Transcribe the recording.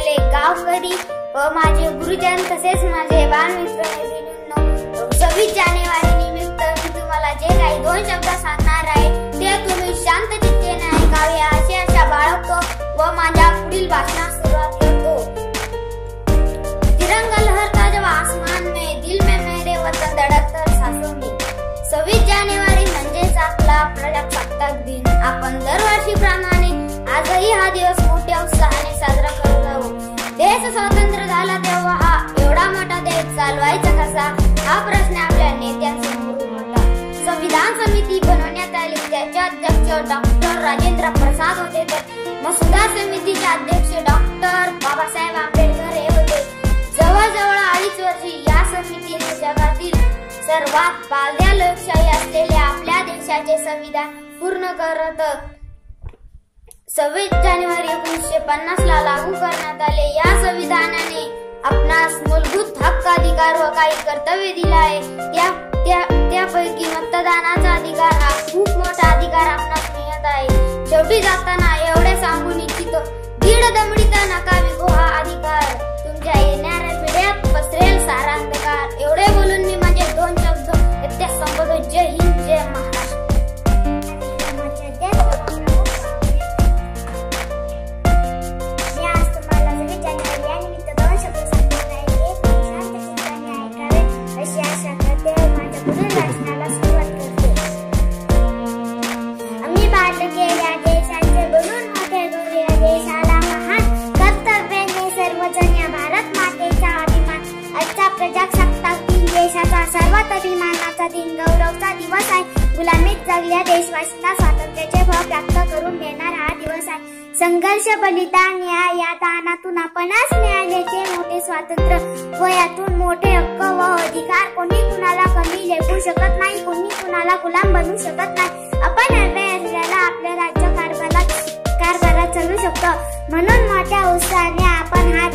प्रमुख गावकरी व माझे गुरुजन तसेच माझे बालमित्र हो, सव्वीस जानेवारी निमित्त मी तुम्हाला जे काही दोन शब्द सांगणार आहे ते तुम्ही शांत चित्तेने ऐकावे असे आशा बाळगतो व माझ्या पुढील भाषणास सुरुवात करतो. तिरंगा लहरता जब आसमान में दिल में मेरे वतन धडकतर सासू मी. सव्वीस जानेवारी म्हणजेच आपला प्रजासत्ताक दिन. आपण दरवर्षी प्रमाणे आजही हा दिवस मोठ्या उत्साहाने साजरा करतो. डॉक्टर राजेंद्र प्रसाद होते तर मसुदा समितीचे अध्यक्ष डॉक्टर बाबासाहेब आंबेडकर हे होते. जवळजवळ अडीच वर्षी या समितीने जगातील सर्वात पालद्या लोकशाही असलेल्या आपल्या देशाचे संविधान पूर्ण करत सव्वीस जानेवारी एकोणीसशे पन्नास ला लागू करण्यात आले. या संविधानाने आपणास मूलभूत हक्क अधिकार व काही कर्तव्य दिले आहे. त्या त्यापैकी मतदानाचा अधिकार शेवटी जाताना एवढे सांगून इच्छितो. दीड दमडीचा नका विकू अधिकार. तुमच्या येणाऱ्या पिढ्यात पसरेल सारा अंधकार एवढे बोलून मी माझे दोन शब्द इतक्या संबोधन जय हिंद जय महाराष्ट्र. Yeah. अभिमानाचा दिन गौरवचा दिवस आहे. गुलामीत जगल्या देशवासींना स्वातंत्र्याचे भाव प्राप्त करून देणारा हा दिवस आहे. संघर्ष बलिदान या या दानातून आपणास मिळाल्याचे मोठे स्वातंत्र्य. व यातून मोठे हक्क व अधिकार कोणी कुणाला कमी लेखू शकत नाही कोणी कुणाला गुलाम बनू शकत नाही. आपण हवे असल्याला आपल्या राज्य कारभारात कारभारात चालू शकतो. म्हणून मोठ्या उत्साहाने आपण हा